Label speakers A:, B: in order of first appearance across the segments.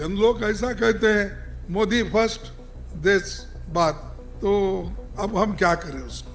A: चंद लोग ऐसा कहते हैं, मोदी फ़र्स्ट देश बात. तो अब हम क्या करें उसको?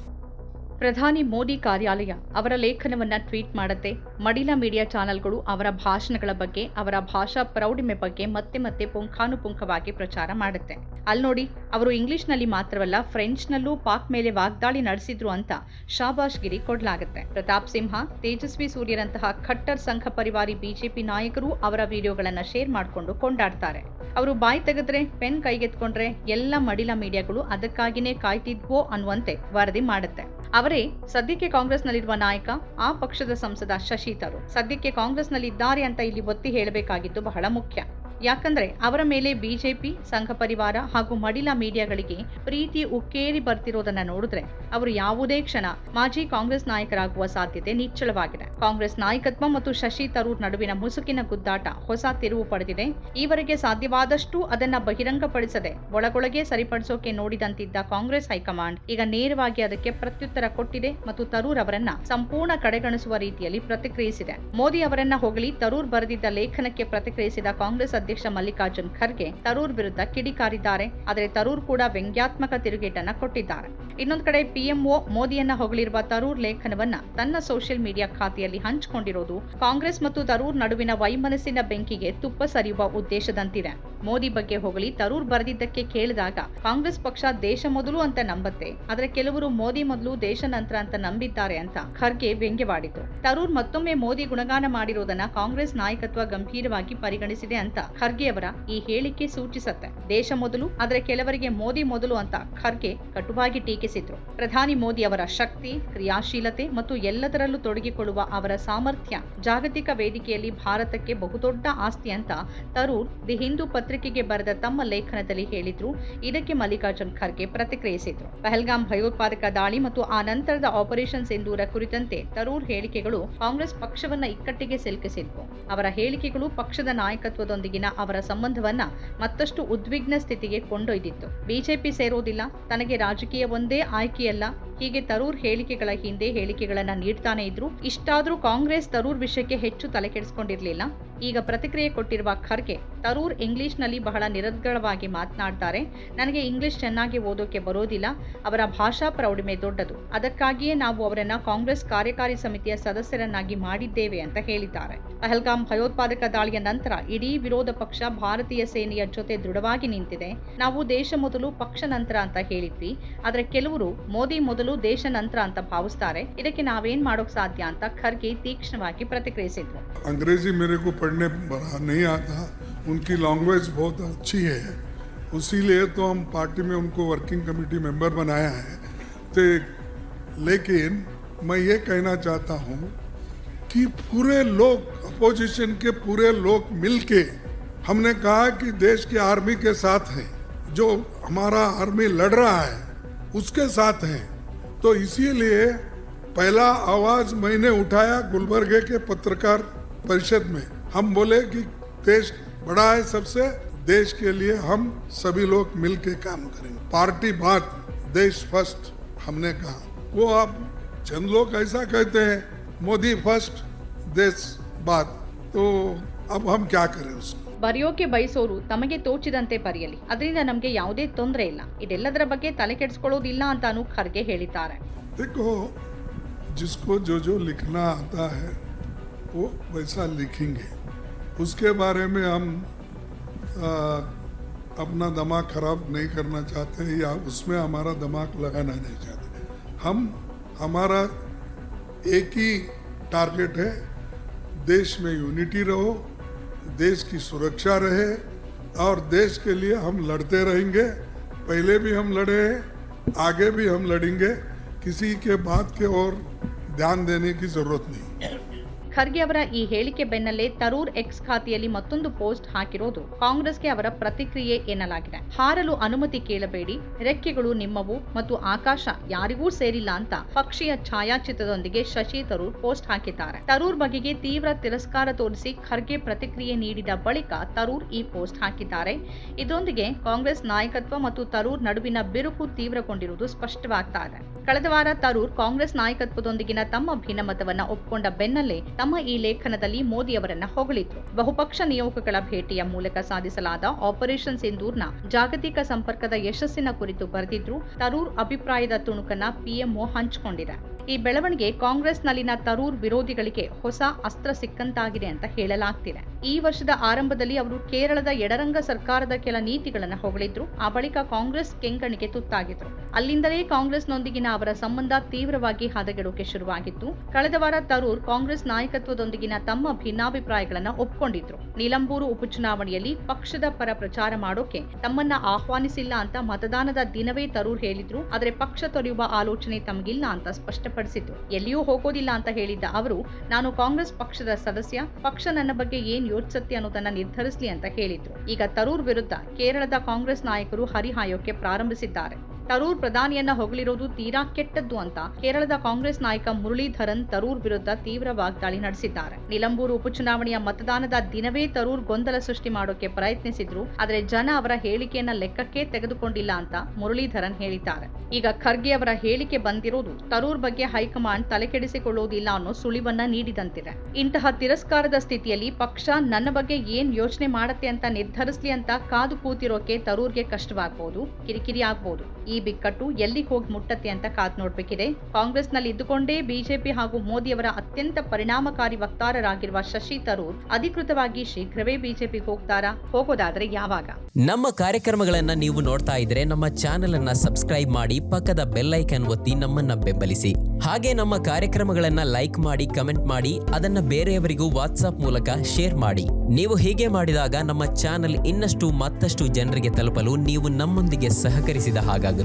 B: ಪ್ರಧಾನಿ ಮೋದಿ ಕಾರ್ಯಾಲಯ ಅವರ ಲೇಖನವನ್ನ ಟ್ವೀಟ್ ಮಾಡುತ್ತೆ. ಮಡಿಲ ಮೀಡಿಯಾ ಚಾನೆಲ್ಗಳು ಅವರ ಭಾಷಣಗಳ ಬಗ್ಗೆ, ಅವರ ಭಾಷಾ ಪ್ರೌಢಿಮೆ ಬಗ್ಗೆ ಮತ್ತೆ ಮತ್ತೆ ಪುಂಖಾನುಪುಂಖವಾಗಿ ಪ್ರಚಾರ ಮಾಡುತ್ತೆ. ಅಲ್ಲಿ ನೋಡಿ, ಅವರು ಇಂಗ್ಲಿಷ್ನಲ್ಲಿ ಮಾತ್ರವಲ್ಲ, ಫ್ರೆಂಚ್ನಲ್ಲೂ ಪಾಕ್ ಮೇಲೆ ವಾಗ್ದಾಳಿ ನಡೆಸಿದ್ರು ಅಂತ ಶಾಬಾಷ್ಗಿರಿ ಕೊಡಲಾಗುತ್ತೆ. ಪ್ರತಾಪ್ ಸಿಂಹ, ತೇಜಸ್ವಿ ಸೂರ್ಯರಂತಹ ಖಟ್ಟರ್ ಸಂಘ ಪರಿವಾರಿ ಬಿಜೆಪಿ ನಾಯಕರು ಅವರ ವಿಡಿಯೋಗಳನ್ನ ಶೇರ್ ಮಾಡಿಕೊಂಡು ಕೊಂಡಾಡ್ತಾರೆ. ಅವರು ಬಾಯಿ ತೆಗೆದ್ರೆ, ಪೆನ್ ಕೈಗೆತ್ಕೊಂಡ್ರೆ ಎಲ್ಲ ಮಡಿಲ ಮೀಡಿಯಾಗಳು ಅದಕ್ಕಾಗಿನೇ ಕಾಯ್ತಿದ್ವೋ ಅನ್ನುವಂತೆ ವರದಿ ಮಾಡುತ್ತೆ. ಅವರೇ ಸದ್ಯಕ್ಕೆ ಕಾಂಗ್ರೆಸ್ನಲ್ಲಿರುವ ನಾಯಕ ಆ ಪಕ್ಷದ ಸಂಸದ ಶಶಿ ತರೂರ್. ಸದ್ಯಕ್ಕೆ ಕಾಂಗ್ರೆಸ್ನಲ್ಲಿದ್ದಾರೆ ಅಂತ ಇಲ್ಲಿ ಒತ್ತಿ ಹೇಳಬೇಕಾಗಿದ್ದು ಬಹಳ ಮುಖ್ಯ. ಯಾಕಂದ್ರೆ ಅವರ ಮೇಲೆ ಬಿಜೆಪಿ, ಸಂಘ ಪರಿವಾರ ಹಾಗೂ ಮಡಿಲ ಮೀಡಿಯಾಗಳಿಗೆ ಪ್ರೀತಿ ಉಕ್ಕೇರಿ ಬರ್ತಿರೋದನ್ನ ನೋಡಿದ್ರೆ ಅವರು ಯಾವುದೇ ಕ್ಷಣ ಮಾಜಿ ಕಾಂಗ್ರೆಸ್ ನಾಯಕರಾಗುವ ಸಾಧ್ಯತೆ ನಿಚ್ಚಳವಾಗಿದೆ. ಕಾಂಗ್ರೆಸ್ ನಾಯಕತ್ವ ಮತ್ತು ಶಶಿ ತರೂರ್ ನಡುವಿನ ಮುಸುಕಿನ ಗುದ್ದಾಟ ಹೊಸ ತಿರುವು ಪಡೆದಿದೆ. ಈವರೆಗೆ ಸಾಧ್ಯವಾದಷ್ಟು ಅದನ್ನ ಬಹಿರಂಗಪಡಿಸದೆ ಒಳಗೊಳಗೆ ಸರಿಪಡಿಸೋಕೆ ನೋಡಿದಂತಿದ್ದ ಕಾಂಗ್ರೆಸ್ ಹೈಕಮಾಂಡ್ ಈಗ ನೇರವಾಗಿ ಅದಕ್ಕೆ ಪ್ರತ್ಯುತ್ತರ ಕೊಟ್ಟಿದೆ ಮತ್ತು ತರೂರ್ ಅವರನ್ನ ಸಂಪೂರ್ಣ ಕಡೆಗಣಿಸುವ ರೀತಿಯಲ್ಲಿ ಪ್ರತಿಕ್ರಿಯಿಸಿದೆ. ಮೋದಿ ಅವರನ್ನ ಹೊಗಳಿ ತರೂರ್ ಬರೆದಿದ್ದ ಲೇಖನಕ್ಕೆ ಪ್ರತಿಕ್ರಿಯಿಸಿದ ಕಾಂಗ್ರೆಸ್ ಅಧ್ಯಕ್ಷ ಮಲ್ಲಿಕಾರ್ಜುನ್ ಖರ್ಗೆ ತರೂರ್ ವಿರುದ್ಧ ಕಿಡಿಕಾರಿದ್ದಾರೆ ಆದರೆ ತರೂರ್ ಕೂಡ ವ್ಯಂಗ್ಯಾತ್ಮಕ ತಿರುಗೇಟನ್ನ ಕೊಟ್ಟಿದ್ದಾರೆ. ಇನ್ನೊಂದು ಕಡೆ ಪಿಎಂಒ ಮೋದಿಯನ್ನ ಹೊಗಳಿರುವ ತರೂರ್ ಲೇಖನವನ್ನ ತನ್ನ ಸೋಷಿಯಲ್ ಮೀಡಿಯಾ ಖಾತೆಯಲ್ಲಿ ಹಂಚಿಕೊಂಡಿರೋದು ಕಾಂಗ್ರೆಸ್ ಮತ್ತು ತರೂರ್ ನಡುವಿನ ವೈಮನಸ್ಸಿನ ಬೆಂಕಿಗೆ ತುಪ್ಪ ಸರಿಯುವ ಉದ್ದೇಶದಂತಿದೆ. ಮೋದಿ ಬಗ್ಗೆ ಹೊಗಳಿ ತರೂರ್ ಬರೆದಿದ್ದಕ್ಕೆ ಕೇಳಿದಾಗ ಕಾಂಗ್ರೆಸ್ ಪಕ್ಷ ದೇಶ ಮೊದಲು ಅಂತ ನಂಬತ್ತೆ. ಆದರೆ ಕೆಲವರು ಮೋದಿ ಮೊದಲು ದೇಶ ನಂತರ ಅಂತ ನಂಬಿದ್ದಾರೆ ಅಂತ ಖರ್ಗೆ ವ್ಯಂಗ್ಯವಾಡಿತು ತರೂರ್ ಮತ್ತೊಮ್ಮೆ ಮೋದಿ ಗುಣಗಾನ ಮಾಡಿರುವುದನ್ನ ಕಾಂಗ್ರೆಸ್ ನಾಯಕತ್ವ ಗಂಭೀರವಾಗಿ ಪರಿಗಣಿಸಿದೆ ಅಂತ ಖರ್ಗೆ ಅವರ ಈ ಹೇಳಿಕೆ ಸೂಚಿಸುತ್ತೆ. ದೇಶ ಮೊದಲು, ಆದರೆ ಕೆಲವರಿಗೆ ಮೋದಿ ಮೊದಲು ಅಂತ ಖರ್ಗೆ ಕಟುವಾಗಿ ಟೀಕಿಸಿದ್ರು. ಪ್ರಧಾನಿ ಮೋದಿ ಅವರ ಶಕ್ತಿ, ಕ್ರಿಯಾಶೀಲತೆ ಮತ್ತು ಎಲ್ಲದರಲ್ಲೂ ತೊಡಗಿಕೊಳ್ಳುವ ಅವರ ಸಾಮರ್ಥ್ಯ ಜಾಗತಿಕ ವೇದಿಕೆಯಲ್ಲಿ ಭಾರತಕ್ಕೆ ಬಹುದೊಡ್ಡ ಆಸ್ತಿ ಅಂತ ತರೂರ್ ದಿ ಹಿಂದೂ ಪತ್ರಿಕೆಗೆ ಬರೆದ ತಮ್ಮ ಲೇಖನದಲ್ಲಿ ಹೇಳಿದ್ರು. ಇದಕ್ಕೆ ಮಲ್ಲಿಕಾರ್ಜುನ್ ಖರ್ಗೆ ಪ್ರತಿಕ್ರಿಯಿಸಿದ್ರು. ಪಹಲ್ಗಾಮ್ ಭಯೋತ್ಪಾದಕ ದಾಳಿ ಮತ್ತು ಆ ನಂತರದ ಆಪರೇಷನ್ ಸಿಂಧೂರ ಕುರಿತಂತೆ ತರೂರ್ ಹೇಳಿಕೆಗಳು ಕಾಂಗ್ರೆಸ್ ಪಕ್ಷವನ್ನ ಇಕ್ಕಟ್ಟಿಗೆ ಸಿಲುಕಿಸಿದ್ವು. ಅವರ ಹೇಳಿಕೆಗಳು ಪಕ್ಷದ ನಾಯಕತ್ವದೊಂದಿಗಿನ ಅವರ ಸಂಬಂಧವನ್ನ ಮತ್ತಷ್ಟು ಉದ್ವಿಗ್ನ ಸ್ಥಿತಿಗೆ ಕೊಂಡೊಯ್ದಿತ್ತು. ಬಿಜೆಪಿ ಸೇರೋದಿಲ್ಲ ತನಗೆ ರಾಜಕೀಯ ಒಂದೇ ಆಯ್ಕೆಯಲ್ಲ. ಹೀಗೆ ತರೂರ್ ಹೇಳಿಕೆಗಳ ಹಿಂದೆ ಹೇಳಿಕೆಗಳನ್ನ ನೀಡ್ತಾನೆ ಇದ್ರು. ಇಷ್ಟಾದ್ರೂ ಕಾಂಗ್ರೆಸ್ ತರೂರ್ ವಿಷಯಕ್ಕೆ ಹೆಚ್ಚು ತಲೆ ಕೆಡಿಸ್ಕೊಂಡಿರ್ಲಿಲ್ಲ. ಈಗ ಪ್ರತಿಕ್ರಿಯೆ ಕೊಟ್ಟಿರುವ ಖರ್ಗೆ ತರೂರ್ ಇಂಗ್ಲಿಷ್ನಲ್ಲಿ ಬಹಳ ನಿರರ್ಗಳವಾಗಿ ಮಾತನಾಡ್ತಾರೆ. ನನಗೆ ಇಂಗ್ಲಿಷ್ ಚೆನ್ನಾಗಿ ಓದೋಕೆ ಬರೋದಿಲ್ಲ. ಅವರ ಭಾಷಾ ಪ್ರೌಢಿಮೆ ದೊಡ್ಡದು. ಅದಕ್ಕಾಗಿಯೇ ನಾವು ಅವರನ್ನ ಕಾಂಗ್ರೆಸ್ ಕಾರ್ಯಕಾರಿ ಸಮಿತಿಯ ಸದಸ್ಯರನ್ನಾಗಿ ಮಾಡಿದ್ದೇವೆ ಅಂತ ಹೇಳಿದ್ದಾರೆ. ಪಹಲ್ಗಾಮ್ ಭಯೋತ್ಪಾದಕ ದಾಳಿಯ ನಂತರ ಇಡೀ ವಿರೋಧ ಪಕ್ಷ ಭಾರತೀಯ ಸೇನೆಯ ಜೊತೆ ದೃಢವಾಗಿ ನಿಂತಿದೆ. ನಾವು ದೇಶ ಮೊದಲು, ಪಕ್ಷ ನಂತರ ಅಂತ ಹೇಳಿದ್ವಿ. ಆದ್ರೆ ಕೆಲವರು ಮೋದಿ ಮೊದಲು ದೇಶ ನಂತರ ಅಂತ ಭಾವಿಸ್ತಾರೆ ಇದಕ್ಕೆ ನಾವೇನ್ ಮಾಡೋಕ್ ಸಾಧ್ಯ ಅಂತ ಖರ್ಗೆ ತೀಕ್ಷ್ಣವಾಗಿ ಪ್ರತಿಕ್ರಿಯಿಸಿದ್ರು
A: अंग्रेजी मेरे को पढ़ने बड़ा नहीं आता उनकी लैंग्वेज बहुत अच्छी है उसीलिए तो हम पार्टी में उनको वर्किंग कमेटी मेंबर बनाया है तो लेकिन मैं ये कहना चाहता हूँ कि पूरे लोग अपोजिशन के पूरे लोग मिलके हमने कहा कि देश की आर्मी के साथ हैं जो हमारा आर्मी लड़ रहा है उसके साथ हैं तो इसीलिए पहला आवाज़ मैंने उठाया गुलबर्गे के पत्रकार परिषद में। हम बोले कि देश बड़ा है सबसे, देश के लिए हम सभी लोग मिल के काम करेंगे। पार्टी बात, देश फ़र्स्ट, हमने कहा। वो अब चंद लोग ऐसा कहते हैं, मोदी फ़र्स्ट, देश बात। तो अब हम क्या करें उसको?
B: ಬರೆಯೋಕೆ ಬಯಸೋರು ತಮಗೆ ತೋಚಿದಂತೆ ಬರೆಯಲಿ ಅದರಿಂದ ನಮಗೆ ಯಾವುದೇ ತೊಂದರೆ ಇಲ್ಲ ಇದೆಲ್ಲದರ ಬಗ್ಗೆ ತಲೆ ಕೆಡಿಸ್ಕೊಳ್ಳೋದಿಲ್ಲ ಅಂತಾನು ಖರ್ಗೆ ಹೇಳಿದ್ದಾರೆ
A: देखो जिसको जो जो लिखना आता है वो वैसा लिखेंगे उसके बारे में हम आ, अपना दिमाग खराब नहीं करना चाहते या उसमें हमारा दिमाग लगाना नहीं चाहते हम हमारा एक ही टारगेट है देश में यूनिटी रहो देश की सुरक्षा रहे और देश के लिए हम लड़ते रहेंगे। पहले भी हम लड़े हैं आगे भी हम लड़ेंगे। किसी के बात के और ध्यान देने की ज़रूरत नहीं।
B: ಖರ್ಗೆ ಅವರ ಈ ಹೇಳಿಕೆ ಬೆನ್ನಲ್ಲೇ ತರೂರ್ ಎಕ್ಸ್ ಖಾತೆಯಲ್ಲಿ ಮತ್ತೊಂದು ಪೋಸ್ಟ್ ಹಾಕಿರೋದು ಕಾಂಗ್ರೆಸ್ಗೆ ಅವರ ಪ್ರತಿಕ್ರಿಯೆ ಎನ್ನಲಾಗಿದೆ. ಹಾರಲು ಅನುಮತಿ ಕೇಳಬೇಡಿ, ರೆಕ್ಕೆಗಳು ನಿಮ್ಮವು ಮತ್ತು ಆಕಾಶ ಯಾರಿಗೂ ಸೇರಿಲ್ಲ ಅಂತ ಪಕ್ಷಿಯ ಛಾಯಾಚಿತ್ರದೊಂದಿಗೆ ಶಶಿ ತರೂರ್ ಪೋಸ್ಟ್ ಹಾಕಿದ್ದಾರೆ. ತರೂರ್ ಬಗೆಗೆ ತೀವ್ರ ತಿರಸ್ಕಾರ ತೋರಿಸಿ ಖರ್ಗೆ ಪ್ರತಿಕ್ರಿಯೆ ನೀಡಿದ ಬಳಿಕ ತರೂರ್ ಈ ಪೋಸ್ಟ್ ಹಾಕಿದ್ದಾರೆ. ಇದರೊಂದಿಗೆ ಕಾಂಗ್ರೆಸ್ ನಾಯಕತ್ವ ಮತ್ತು ತರೂರ್ ನಡುವಿನ ಬಿರುಕು ತೀವ್ರಗೊಂಡಿರುವುದು ಸ್ಪಷ್ಟವಾಗ್ತಾ ಇದೆ. ಕಳೆದ ವಾರ ತರೂರ್ ಕಾಂಗ್ರೆಸ್ ನಾಯಕತ್ವದೊಂದಿಗಿನ ತಮ್ಮ ಭಿನ್ನಮತವನ್ನ ಒಪ್ಪಿಕೊಂಡ ಬೆನ್ನಲ್ಲೇ ತಮ್ಮ ಈ ಲೇಖನದಲ್ಲಿ ಮೋದಿ ಅವರನ್ನ ಹೊಗಳಿದ್ರು. ಬಹುಪಕ್ಷ ನಿಯೋಗಗಳ ಭೇಟಿಯ ಮೂಲಕ ಸಾಧಿಸಲಾದ ಆಪರೇಷನ್ ಸಿಂಧೂರ್ನ ಜಾಗತಿಕ ಸಂಪರ್ಕದ ಯಶಸ್ಸಿನ ಕುರಿತು ಬರೆದಿದ್ರು ತರೂರ್ ಅಭಿಪ್ರಾಯದ ತುಣುಕನ್ನ ಪಿಎಂಒ ಹಂಚಿಕೊಂಡಿದೆ ಈ ಬೆಳವಣಿಗೆ ಕಾಂಗ್ರೆಸ್ನಲ್ಲಿನ ತರೂರ್ ವಿರೋಧಿಗಳಿಗೆ ಹೊಸ ಅಸ್ತ್ರ ಸಿಕ್ಕಂತಾಗಿದೆ ಅಂತ ಹೇಳಲಾಗ್ತಿದೆ. ಈ ವರ್ಷದ ಆರಂಭದಲ್ಲಿ ಅವರು ಕೇರಳದ ಎಡರಂಗ ಸರ್ಕಾರದ ಕೆಲ ನೀತಿಗಳನ್ನು ಹೊಗಳಿದ್ರು. ಆ ಬಳಿಕ ಕಾಂಗ್ರೆಸ್ ಕೆಂಗಣಿಗೆ ತುತ್ತಾಗಿದ್ರು. ಅಲ್ಲಿಂದಲೇ ಕಾಂಗ್ರೆಸ್ನೊಂದಿಗಿನ ಅವರ ಸಂಬಂಧ ತೀವ್ರವಾಗಿ ಹದಗೆಡೋಕೆ ಶುರುವಾಗಿತ್ತು. ಕಳೆದ ವಾರ ತರೂರ್ ಕಾಂಗ್ರೆಸ್ ನಾಯಕತ್ವದೊಂದಿಗಿನ ತಮ್ಮ ಭಿನ್ನಾಭಿಪ್ರಾಯಗಳನ್ನು ಒಪ್ಕೊಂಡಿದ್ರು. ನಿಲಂಬೂರು ಉಪಚುನಾವಣೆಯಲ್ಲಿ ಪಕ್ಷದ ಪರ ಪ್ರಚಾರ ಮಾಡೋಕೆ ತಮ್ಮನ್ನ ಆಹ್ವಾನಿಸಿಲ್ಲ ಅಂತ ಮತದಾನದ ದಿನವೇ ತರೂರ್ ಹೇಳಿದ್ರು. ಆದರೆ ಪಕ್ಷ ತೊರೆಯುವ ಆಲೋಚನೆ ತಮಗಿಲ್ಲ ಅಂತ ಸ್ಪಷ್ಟಪಡಿಸಿದ್ರು. ಎಲ್ಲಿಯೂ ಹೋಗೋದಿಲ್ಲ ಅಂತ ಹೇಳಿದ್ದ ಅವರು, ನಾನು ಕಾಂಗ್ರೆಸ್ ಪಕ್ಷದ ಸದಸ್ಯ. ಪಕ್ಷ ನನ್ನ ಬಗ್ಗೆ ಏನ್ ಯೋಚಿಸುತ್ತೆ ಅನ್ನೋದನ್ನ ನಿರ್ಧರಿಸಲಿ ಅಂತ ಹೇಳಿದ್ರು. ಈಗ ತರೂರ್ ವಿರುದ್ಧ ಕೇರಳದ ಕಾಂಗ್ರೆಸ್ ನಾಯಕರು ಹರಿಹಾಯೋಕೆ ಪ್ರಾರಂಭಿಸಿದ್ದಾರೆ. ತರೂರ್ ಪ್ರಧಾನಿಯನ್ನ ಹೊಗಳಿರೋದು ತೀರಾ ಕೆಟ್ಟದ್ದು ಅಂತ ಕೇರಳದ ಕಾಂಗ್ರೆಸ್ ನಾಯಕ ಮುರಳೀಧರನ್ ತರೂರ್ ವಿರುದ್ಧ ತೀವ್ರ ವಾಗ್ದಾಳಿ ನಡೆಸಿದ್ದಾರೆ. ನಿಲಂಬೂರು ಉಪಚುನಾವಣೆಯ ಮತದಾನದ ದಿನವೇ ತರೂರ್ ಗೊಂದಲ ಸೃಷ್ಟಿ ಮಾಡೋಕೆ ಪ್ರಯತ್ನಿಸಿದ್ರು, ಆದರೆ ಜನ ಅವರ ಹೇಳಿಕೆಯನ್ನ ಲೆಕ್ಕಕ್ಕೆ ತೆಗೆದುಕೊಂಡಿಲ್ಲ ಅಂತ ಮುರಳೀಧರನ್ ಹೇಳಿದ್ದಾರೆ. ಈಗ ಖರ್ಗೆ ಅವರ ಹೇಳಿಕೆ ಬಂದಿರೋದು ತರೂರ್ ಬಗ್ಗೆ ಹೈಕಮಾಂಡ್ ತಲೆಕೆಡಿಸಿಕೊಳ್ಳುವುದಿಲ್ಲ ಅನ್ನೋ ಸುಳಿವನ್ನ ನೀಡಿದಂತಿದೆ. ಇಂತಹ ತಿರಸ್ಕಾರದ ಸ್ಥಿತಿಯಲ್ಲಿ ಪಕ್ಷ ನನ್ನ ಬಗ್ಗೆ ಏನ್ ಯೋಚನೆ ಮಾಡತ್ತೆ ಅಂತ ನಿರ್ಧರಿಸ್ಲಿ ಅಂತ ಕಾದು ಕೂತಿರೋಕೆ ತರೂರ್ಗೆ ಕಷ್ಟವಾಗಬಹುದು ಕಿರಿಕಿರಿ ಆಗಬಹುದು ಬಿಕ್ಕಟ್ಟು ಎಲ್ಲಿಗೆ ಹೋಗಿ ಮುಟ್ಟತ್ತೆ ಅಂತ ಕಾದ್ ನೋಡ್ಬೇಕಿದೆ. ಕಾಂಗ್ರೆಸ್ನಲ್ಲಿ ಇದ್ದುಕೊಂಡೇ ಬಿಜೆಪಿ ಹಾಗೂ ಮೋದಿಯವರ ಅತ್ಯಂತ ಪರಿಣಾಮಕಾರಿ ವಕ್ತಾರರಾಗಿರುವ ಶಶಿ ತರೂರ್ ಅಧಿಕೃತವಾಗಿ ಶೀಘ್ರವೇ ಬಿಜೆಪಿಗೆ ಹೋಗ್ತಾರಾ? ಹೋಗೋದಾದ್ರೆ ಯಾವಾಗ?
C: ನಮ್ಮ ಕಾರ್ಯಕ್ರಮಗಳನ್ನ ನೀವು ನೋಡ್ತಾ ಇದ್ರೆ ನಮ್ಮ ಚಾನೆಲ್ ಅನ್ನ ಸಬ್ಸ್ಕ್ರೈಬ್ ಮಾಡಿ ಪಕ್ಕದ ಬೆಲ್ ಐಕನ್ ಒತ್ತಿ ನಮ್ಮನ್ನ ಬೆಂಬಲಿಸಿ. ಹಾಗೆ ನಮ್ಮ ಕಾರ್ಯಕ್ರಮಗಳನ್ನ ಲೈಕ್ ಮಾಡಿ, ಕಮೆಂಟ್ ಮಾಡಿ, ಅದನ್ನ ಬೇರೆಯವರಿಗೂ ವಾಟ್ಸ್ಆಪ್ ಮೂಲಕ ಶೇರ್ ಮಾಡಿ. ನೀವು ಹೀಗೆ ಮಾಡಿದಾಗ ನಮ್ಮ ಚಾನೆಲ್ ಇನ್ನಷ್ಟು ಮತ್ತಷ್ಟು ಜನರಿಗೆ ತಲುಪಲು ನೀವು ನಮ್ಮೊಂದಿಗೆ ಸಹಕರಿಸಿದ ಹಾಗಾಗುತ್ತೆ